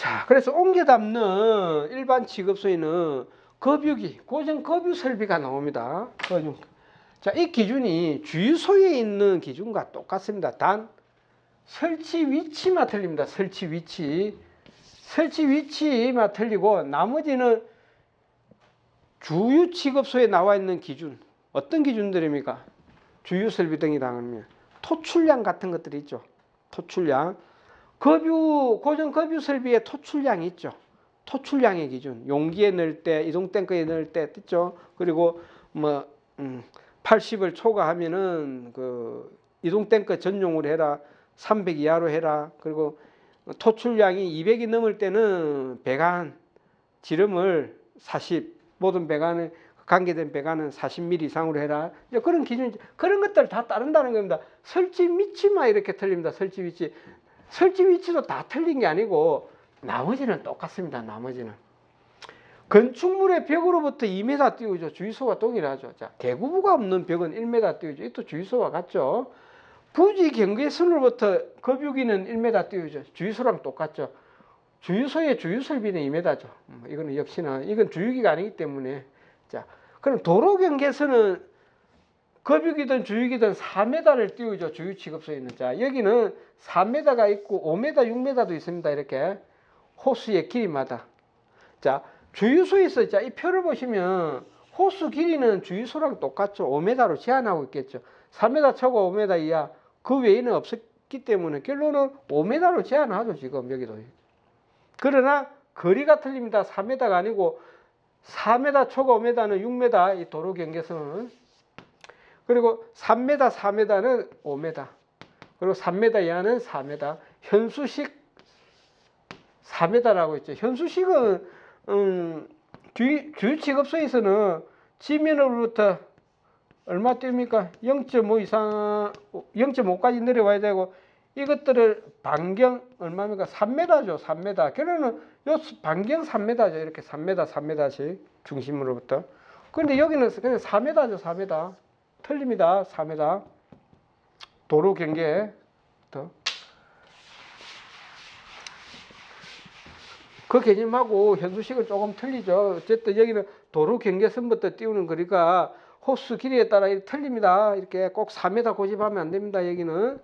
자, 그래서 옮겨 담는 일반 취급소에는 급유기, 고정 급유 설비가 나옵니다. 고정. 자, 이 기준이 주유소에 있는 기준과 똑같습니다. 단 설치 위치만 틀립니다. 설치 위치. 설치 위치만 틀리고 나머지는 주유 취급소에 나와 있는 기준. 어떤 기준들입니까? 주유 설비 등이 당하면 토출량 같은 것들이 있죠. 토출량. 급유 고정 급유 설비의 토출량이 있죠. 토출량의 기준. 용기에 넣을 때, 이동 탱크에 넣을 때 있죠. 그리고 뭐 음, 80을 초과하면은 그 이동 탱크 전용으로 해라. 300 이하로 해라. 그리고 토출량이 200이 넘을 때는 배관 지름을 40 모든 배관에 관계된 배관은 40mm 이상으로 해라. 이제 그런 기준 그런 것들 다 따른다는 겁니다. 설치 위치만 이렇게 틀립니다. 설치 위치. 설치 위치도 다 틀린 게 아니고 나머지는 똑같습니다. 나머지는 건축물의 벽으로부터 2m 띄우죠. 주유소와 동일하죠. 자, 개구부가 없는 벽은 1m 띄우죠. 이것도 주유소와 같죠. 부지 경계선으로부터 급유기는 1m 띄우죠. 주유소랑 똑같죠. 주유소의 주유 설비는 2m죠. 이거는 역시나 이건 주유기가 아니기 때문에 자, 그럼 도로 경계선은 급유기든 주유기든 4m를 띄우죠. 주유 취급소에 있는. 자, 여기는 4m가 있고 5m, 6m도 있습니다. 이렇게 호수의 길이마다. 자, 주유소에서 자, 이 표를 보시면 호수 길이는 주유소랑 똑같죠. 5m로 제한하고 있겠죠. 4m 초과 5m 이하 그 외에는 없었기 때문에 결론은 5m로 제한하죠. 지금 여기도. 그러나 거리가 틀립니다. 4m가 아니고 4m 초과 5m는 6m 이 도로 경계선은 그리고 3m 4m는 5m 그리고 3m 이하는 4m 현수식 4m라고 했죠. 현수식은 음, 주, 주유취급소에서는 지면으로부터 얼마 띄웁니까? 0.5 이상 0.5까지 내려와야 되고 이것들을 반경 얼마입니까? 3m죠. 3m. 결론은 요 반경 3m죠. 이렇게 3m, 3m씩 중심으로부터. 그런데 여기는 그냥 4m죠. 4m. 틀립니다. 4m. 도로 경계. 그 개념하고 현수식은 조금 틀리죠. 어쨌든 여기는 도로 경계선부터 띄우는 거리가 호수 길이에 따라 틀립니다. 이렇게 꼭 4m 고집하면 안 됩니다. 여기는